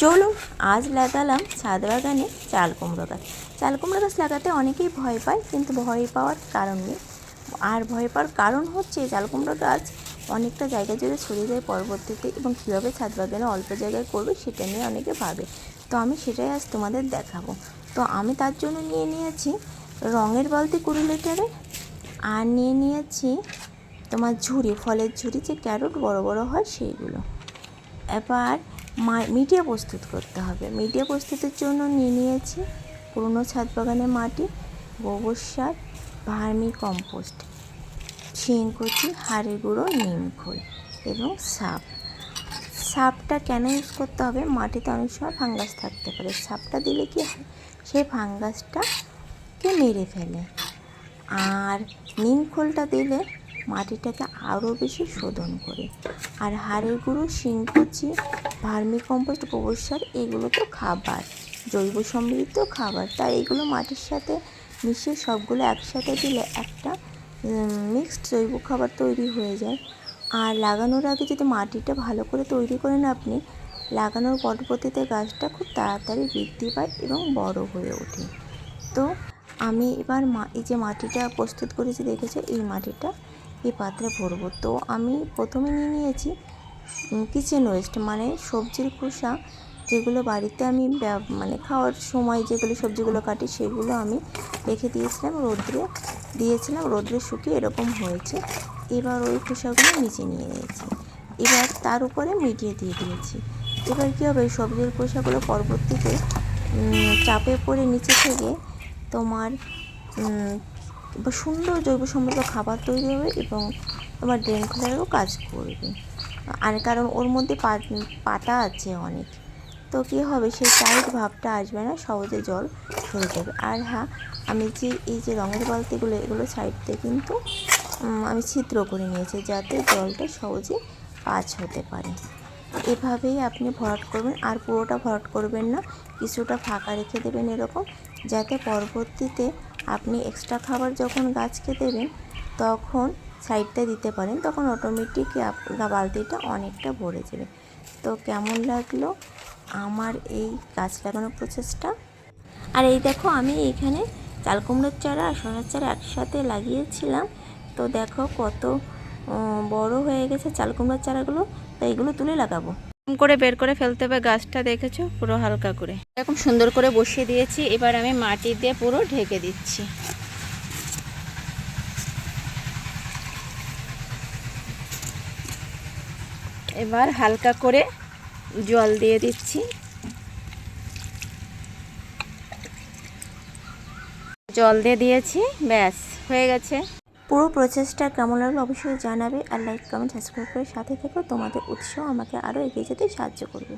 চলুন, আজ লাগালাম ছাদ বাগানে চাল কুমড়ো গাছ। চাল কুমড়ো গাছ লাগাতে অনেকেই ভয় পায়, কিন্তু ভয় পাওয়ার কারণ নেই। আর ভয় পাওয়ার কারণ হচ্ছে, চাল কুমড়ো গাছ অনেকটা জায়গা জুড়ে ছড়িয়ে যায় পরবর্তীতে এবং কীভাবে ছাদ বাগানে অল্প জায়গায় করবে সেটা নিয়ে অনেকে ভাবে। তো আমি সেটাই আজ তোমাদের দেখাবো। তো আমি তার জন্য নিয়ে নিয়েছি রঙের বালতি কুড়ি লিটারের, আর নিয়ে নিয়েছি তোমার ঝুড়ি, ফলের ঝুড়ি, যে ক্যারট বড় বড় হয় সেইগুলো। এবার মিডিয়া প্রস্তুত করতে হবে। মিডিয়া প্রস্তুতের জন্য নিয়ে নিয়েছি পুরনো ছাদ বাগানের মাটি, গোবর সার, ভার্মি কম্পোস্ট, শিংকুচি হাড়ের গুঁড়ো, নিম খোল এবং সাপ। সাপটা কেন ইউজ করতে হবে? মাটিতে অনেক সময় ফাঙ্গাস থাকতে পারে। সাপটা দিলে কি হয়? সেই ফাঙ্গাসটাকে মেরে ফেলে। আর নিম খোলটা দিলে মাটিটাকে আরও বেশি শোধন করে। আর হাড়ের গুঁড়ো, শিংকুচি ভার্মি কম্পোস্ট, গোবর সার, এগুলো তো খাবার। জৈব সমৃদ্ধ খাবার। তাই এগুলো মাটির সাথে মিশিয়ে সবগুলো একসাথে দিলে একটা মিক্সড জৈব খাবার তৈরি হয়ে যায়। আর লাগানোর আগে যদি মাটিটা ভালো করে তৈরি করেন আপনি, লাগানোর পরবর্তীতে গাছটা খুব তাড়াতাড়ি বৃদ্ধি পায় এবং বড় হয়ে ওঠে। তো আমি এবার মা, এই যে মাটিটা প্রস্তুত করেছি, দেখেছ? এই মাটিটা এই পাত্রে ভরবো। তো আমি প্রথমে নিয়ে নিয়েছি কিচেন ওয়েস্ট মানে সবজির খোসা যেগুলো বাড়িতে আমি মানে খাওয়ার সময় যেগুলো সবজিগুলো কাটি সেগুলো আমি রেখে দিয়েছিলাম, রোদ্রে দিয়েছিলাম, রোদ্রে শুকিয়ে এরকম হয়েছে। এবার ওই খোসাগুলো নিচে নিয়ে নিয়েছি। এবার তার উপরে মিটিয়ে দিয়ে দিয়েছি। এবার কী হবে, সবজির খোসাগুলো পরবর্তীতে চাপে পড়ে নিচে থেকে তোমার সুন্দর জৈব সমৃদ্ধ খাবার তৈরি হবে এবং তোমার ড্রেন খোলারও কাজ করবে। আর কারণ ওর মধ্যে পাতা আছে অনেক। তো কী হবে? সেই টাইট ভাবটা আসবে না, সহজে জল সরে যাবে। আর হ্যাঁ আমি যে এই যে রঙের বালতিগুলো, এগুলো সাইড দিয়ে কিন্তু আমি ছিদ্র করে নিয়েছি যাতে জলটা সহজে পাঁচ হতে পারে। এভাবেই আপনি ভরাট করবেন। আর পুরোটা ভরাট করবেন না, কিছুটা ফাঁকা রেখে দেবেন এরকম, যাতে পরবর্তীতে আপনি এক্সট্রা খাবার যখন গাছকে দেবেন, তখন সাইডটা দিতে পারেন, তখন অটোমেটিক আপনার বালতিটা অনেকটা ভরে যাবে। তো কেমন লাগল আমার এই গাছ লাগানোর প্রচেষ্টা আর এই দেখো, আমি এইখানে চাল কুমড়োর চারা আর সোনার চারা একসাথে লাগিয়েছিলাম। তো দেখো কত বড় হয়ে গেছে চাল কুমড়োর চারাগুলো তো এইগুলো তুলে লাগাবো। করে বের করে ফেলতে হবে গাছটা, দেখেছ? পুরো হালকা করে। এরকম সুন্দর করে বসিয়ে দিয়েছি, এবার আমি মাটি দিয়ে পুরো ঢেকে দিচ্ছি। এবার হালকা করে জল দিয়ে দিচ্ছি। জল দিয়ে দিয়েছি, ব্যাস, হয়ে গেছে। পুরো প্রসেসটা কেমন লাগল অবশ্যই জানাবে আর লাইক কমেন্ট সাবস্ক্রাইব করে সাথে থেকে তোমাদের উৎসাহ আমাকে আরও এগিয়ে যেতে সাহায্য করবে।